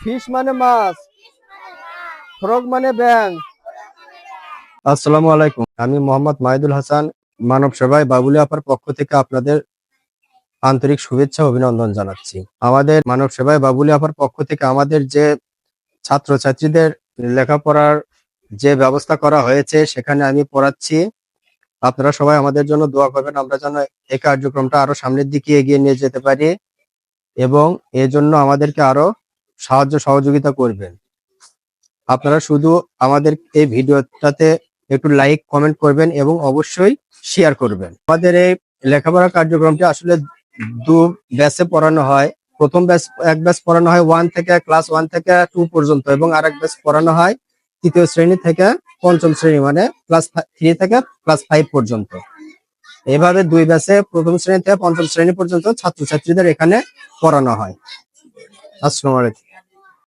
Fish মানে মাছ, frog মানে ব্যাং আসসালামু আলাইকুম আমি মোহাম্মদ মাহিদুল হাসান, মানব সেবায় বাবুলি আপার পক্ষ থেকে আপনাদের আন্তরিক শুভেচ্ছা অভিনন্দন জানাচ্ছি। আমাদের মানব সেবায় বাবুলি আপার পক্ষ থেকে আমাদের যে ছাত্রছাত্রীদের লেখাপড়ার যে ব্যবস্থা করা হয়েছে, সেখানে আমি পড়াচ্ছি। আপনারা সবাই আমাদের জন্য দোয়া করবেন, আমরা যেন এই কার্যক্রমটা আরও সামনের দিকে এগিয়ে নিয়ে যেতে পারি এবং এর জন্য আমাদেরকে আরও সাহায্য সহযোগিতা করবেন। আপনারা শুধু আমাদের এই ভিডিওটাতে একটু লাইক কমেন্ট করবেন এবং অবশ্যই শেয়ার করবেন। আমাদের এই লেখাপড়া কার্যক্রমটি আসলে দু ব্যাচে পড়ানো হয়। প্রথম ব্যাচ এক ব্যাচ পড়ানো হয় ওয়ান থেকে ক্লাস ওয়ান থেকে টু পর্যন্ত এবং আর এক ব্যাচ পড়ানো হয় তৃতীয় শ্রেণি থেকে পঞ্চম শ্রেণি মানে ক্লাস থ্রি থেকে ক্লাস ফাইভ পর্যন্ত। এভাবে দুই ব্যাচে প্রথম শ্রেণি থেকে পঞ্চম শ্রেণি পর্যন্ত ছাত্রছাত্রীদের এখানে পড়ানো হয়। আসসালামু আলাইকুম।